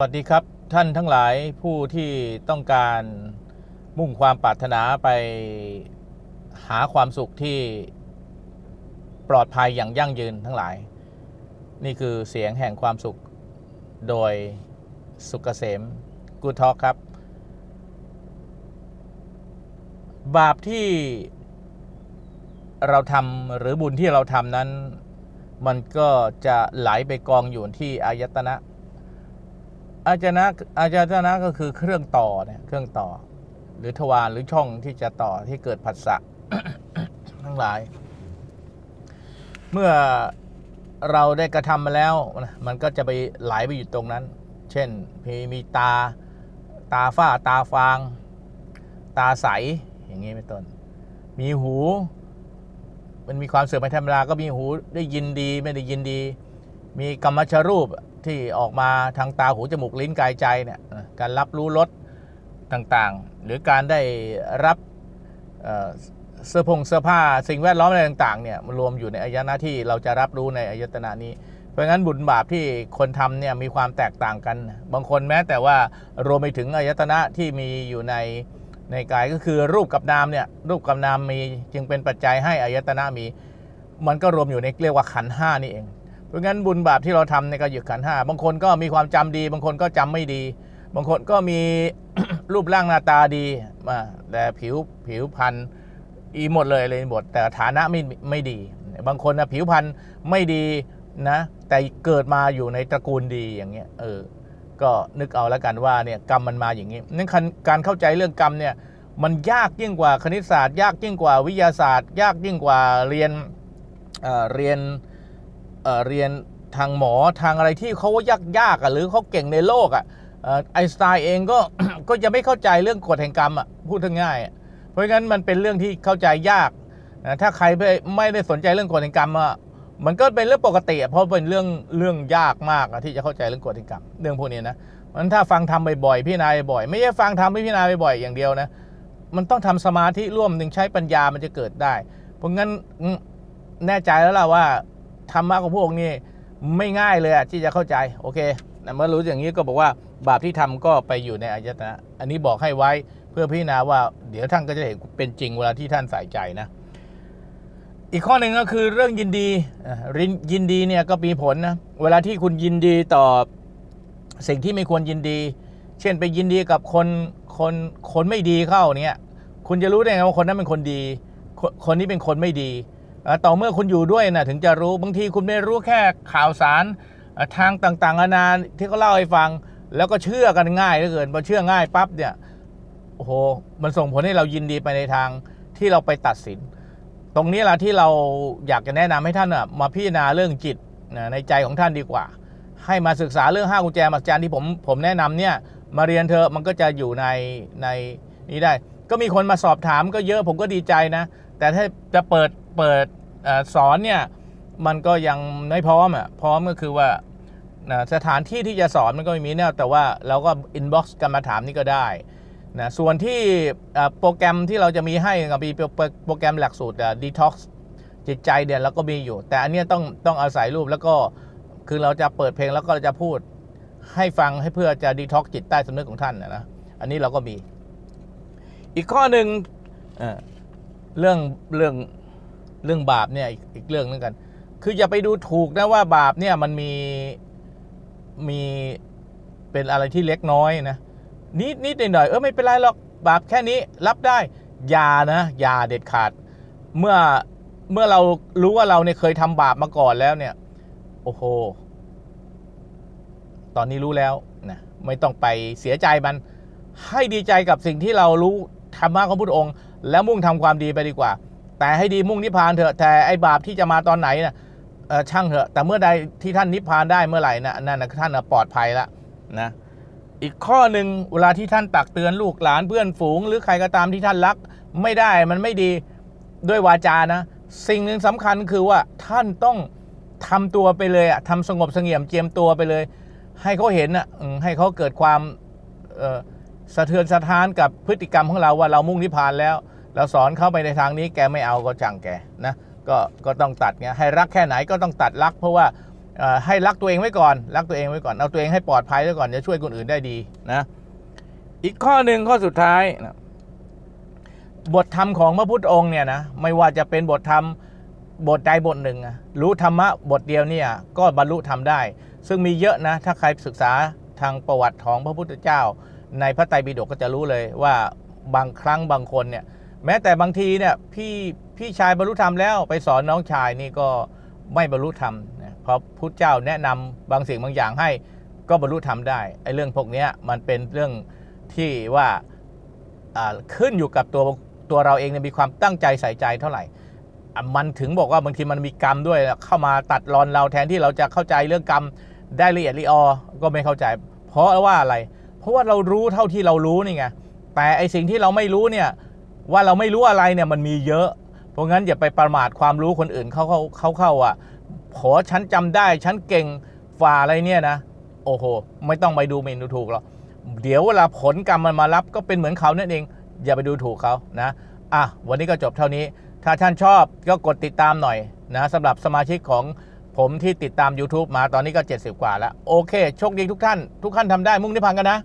สวัสดีครับท่านทั้งหลายผู้ที่ต้องการมุ่งความปรารถนาไปหาความสุขที่ปลอดภัยอย่างยั่งยืนทั้งหลาย นี่คือเสียงแห่งความสุขโดยสุกเกษมกูทอกครับ บาปที่เราทำหรือบุญที่เราทำนั้น มันก็จะไหลไปกองอยู่ที่อายตนะ อาจนะอาจารนะก็คือเครื่องต่อเนี่ยเครื่องต่อ หรือทวารหรือช่องที่จะต่อที่เกิดผัสสะทั้งหลาย เมื่อเราได้กระทำมาแล้ว มันก็จะไปไหลไปอยู่ตรงนั้น เช่นมีมีตาตาฝ้าตาฟาง ตาใสอย่างนี้เป็นต้น มีหู มันมีความเสื่อมไปธรรมดาก็มีหูได้ยินดีไม่ได้ยินดี มีกรรมชรูปที่ออกมาทางตาหูจมูกลิ้นกายใจเนี่ยการรับรู้รสต่างๆ หรือการได้รับเสื้อผงเสื้อผ้าสิ่งแวดล้อมอะไรต่างๆเนี่ยมันรวมอยู่ในอายตนะที่เราจะรับรู้ในอายตนะนี้ เพราะงั้นบุญบาปที่คนทำเนี่ยมีความแตกต่างกัน บางคนแม้แต่ว่ารวมไปถึงอายตนะที่มีอยู่ในในกายก็คือรูปกับนามเนี่ยรูปกับนามมีจึงเป็นปัจจัยให้อายตนะมี มันก็รวมอยู่ในเรียกว่าขันห้านี่เอง เพราะงั้นบุญบาปที่เราทำเนี่ยก็อยู่ขันห้าบางคนก็มีความจำดี บางคนก็จำไม่ดี บางคนก็มีรูปร่างหน้าตาดีมาแต่ผิวผิวพรรณอีหมดเลยเลยหมดแต่ฐานะไม่ไม่ดี บางคนนะผิวพรรณไม่ดีนะแต่เกิดมาอยู่ในตระกูลดีอย่างเงี้ยเออก็นึกเอาแล้วกันว่าเนี่ยกรรมมันมาอย่างนี้นั่นการเข้าใจเรื่องกรรมเนี่ยมันยากยิ่งกว่าคณิตศาสตร์ ยากยิ่งกว่าวิทยาศาสตร์ ยากยิ่งกว่าเรียนเอ่อเรียน เออเรียนทางหมอทางอะไรที่เขาว่ายากยากอะหรือเขาเก่งในโลกอะไอสไตน์เองก็ก็จะไม่เข้าใจเรื่องกฎแห่งกรรมอะพูดง่ายๆอะเพราะงั้นมันเป็นเรื่องที่เข้าใจยากนะถ้าใครไม่ไม่ได้สนใจเรื่องกฎแห่งกรรมอะมันก็เป็นเรื่องปกติ เพราะเป็นเรื่องเรื่องยากมากอะที่จะเข้าใจเรื่องกฎแห่งกรรมเรื่องพวกนี้นะมันถ้าฟังทำบ่อยๆพี่นายบ่อยไม่ใช่ฟังทำพี่นายบ่อยอย่างเดียวนะมันต้องทำสมาธิร่วมหนึ่งใช้ปัญญามันจะเกิดได้ เพราะงั้นแน่ใจแล้วล่ะว่า ธรรมะของพวกนี้ไม่ง่ายเลยอะที่จะเข้าใจโอเคเมื่อรู้อย่างนี้ก็บอกว่าบาปที่ทำก็ไปอยู่ในอายตนะ อันนี้บอกให้ไว้เพื่อพิจารณาว่าเดี๋ยวท่านก็จะเห็นเป็นจริงเวลาที่ท่านใส่ใจนะ อีกข้อหนึ่งก็คือเรื่องยินดีรินยินดีเนี่ยก็มีผลนะเวลาที่คุณยินดีต่อสิ่งที่ไม่ควรยินดี เช่นไปยินดีกับคนคนคนไม่ดีเข้าเนี่ย คุณจะรู้ได้ไงว่าคนนั้นเป็นคนดี คนคนนี้เป็นคนไม่ดี ต่อเมื่อคุณอยู่ด้วยนะถึงจะรู้บางทีคุณไม่รู้แค่ข่าวสารทางต่างๆนานาที่เขาเล่าให้ฟัง แล้วก็เชื่อกันง่ายเหลือเกินพอเชื่อง่ายปั๊บเนี่ยโอ้โหมันส่งผลให้เรายินดีไปในทางที่เราไปตัดสิน ตรงนี้แหละที่เราอยากจะแนะนำให้ท่านมาพิจารณาเรื่องจิตในใจของท่านดีกว่า ให้มาศึกษาเรื่องห้ากุญแจมหัศจรรย์ที่ผมผมแนะนำเนี่ยมาเรียนเธอมันก็จะอยู่ในในนี้ได้ ก็มีคนมาสอบถามก็เยอะผมก็ดีใจนะ แต่ถ้าจะเปิดเปิดอสอนเนี่ยมันก็ยังไม่พร้อมอะพร้อมก็คือว่าสถานที่ที่จะสอนมันก็ไม่มีแน่แต่ว่าเราก็อินบ็อกซ์กันมาถามนี่ก็ได้นะส่วนที่โปรแกรมที่เราจะมีให้กับมีโปรแกรมหลักสูตรดีท็อกซ์จิตใจเดียเราก็มีอยู่ แต่อันเนี้ยต้องต้องอาศัยรูปแล้วก็คือเราจะเปิดเพลงแล้วก็จะพูดให้ฟังให้เพื่อจะดีท็อกจิตใต้สำนึกของท่านนะอันนี้เราก็มี อีกข้อหนึ่งเรื่องเรื่องเรื่องบาปเนี่ยอีกอีกเรื่องนึงกัน คืออย่าไปดูถูกนะว่าบาปเนี่ยมันมีมีเป็นอะไรที่เล็กน้อยนะนิดนิดหน่อยหน่อยเออไม่เป็นไรหรอกบาปแค่นี้รับได้อย่านะอย่าเด็ดขาด เมื่อเมื่อเรารู้ว่าเราเนี่ยเคยทำบาปมาก่อนแล้วเนี่ย โอ้โห ตอนนี้รู้แล้วนะไม่ต้องไปเสียใจมัน ให้ดีใจกับสิ่งที่เรารู้ ธรรมะของพุทธองค์ แล้วมุ่งทำความดีไปดีกว่า แต่ให้ดีมุ่งนิพพานเถอะแต่ไอ้บาปที่จะมาตอนไหนนะช่างเถอะ แต่เมื่อใดที่ท่านนิพพานได้เมื่อไหร่นะนั่นนะท่านปลอดภัยละนะอีกข้อหนึ่งเวลาที่ท่านตักเตือนลูกหลานเพื่อนฝูง หรือใครก็ตามที่ท่านรัก ไม่ได้มันไม่ดีด้วยวาจานะ สิ่งหนึ่งสำคัญคือว่าท่านต้องทำตัวไปเลยอะทำสงบสงี่ยมเจียมตัวไปเลย ให้เขาเห็นอะให้เขาเกิดความเสะเทือนสะท้านกับพฤติกรรมของเราว่าเรามุ่งนิพพานแล้ว เราสอนเข้าไปในทางนี้แกไม่เอาก็จังแกนะก็ก็ต้องตัดไงให้รักแค่ไหนก็ต้องตัดรัก เพราะว่าให้รักตัวเองไว้ก่อน รักตัวเองไว้ก่อนเอาตัวเองให้ปลอดภัยไว้ก่อนจะช่วยคนอื่นได้ดีนะอีกข้อหนึ่งข้อสุดท้ายนะบทธรรมของพระพุทธองค์เนี่ยนะไม่ว่าจะเป็นบทธรรมบทใดบทหนึ่ง รู้ธรรมะบทเดียวเนี่ยก็บรรลุธรรมได้ ซึ่งมีเยอะนะถ้าใครศึกษาทางประวัติของพระพุทธเจ้า ในพระไตรปิฎกก็จะรู้เลยว่าบางครั้งบางคนเนี่ยแม้แต่บางทีเนี่ยพี่พี่ชายบรรลุธรรมแล้วไปสอนน้องชายนี่ก็ไม่บรรลุธรรมนะเพราะพุทธเจ้าแนะนำบางสิ่งบางอย่างให้ก็บรรลุธรรมได้ไอ้เรื่องพวกนี้มันเป็นเรื่องที่ว่าขึ้นอยู่กับตัวตัวเราเองเนี่ยมีความตั้งใจใส่ใจเท่าไหร่ มันถึงบอกว่าบางทีมันมีกรรมด้วยเข้ามาตัดรอนเราแทนที่เราจะเข้าใจเรื่องกรรมได้ละเอียดละออก็ไม่เข้าใจ เพราะว่าอะไรเราะว่าเรารู้เท่าที่เรารู้นี่ไงแต่ไอสิ่งที่เราไม่รู้เนี่ยว่าเราไม่รู้อะไรเนี่ยมันมีเยอะ เพราะงั้นอย่าไปประมาทความรู้คนอื่นเขาเขาเขาเข้าอะโหฉันจำได้ฉันเก่งฝ่าอะไรเนี่ยนะ โอ้โห ไม่ต้องไปดูหมินดูถูกหรอกเดี๋ยวเวลาผลกรรมมันมารับก็เป็นเหมือนเขานั่นเอง อย่าไปดูถูกเขานะอะวันนี้ก็จบเท่านี้ ถ้าท่านชอบก็กดติดตามหน่อยนะสำหรับสมาชิกของผมที่ติดตาม YouTube มาตอนนี้ก็ 70 กว่าแล้ว โอเค โชคดีทุกท่าน ทุกท่านทำได้มุ่งนิพพานกันนะ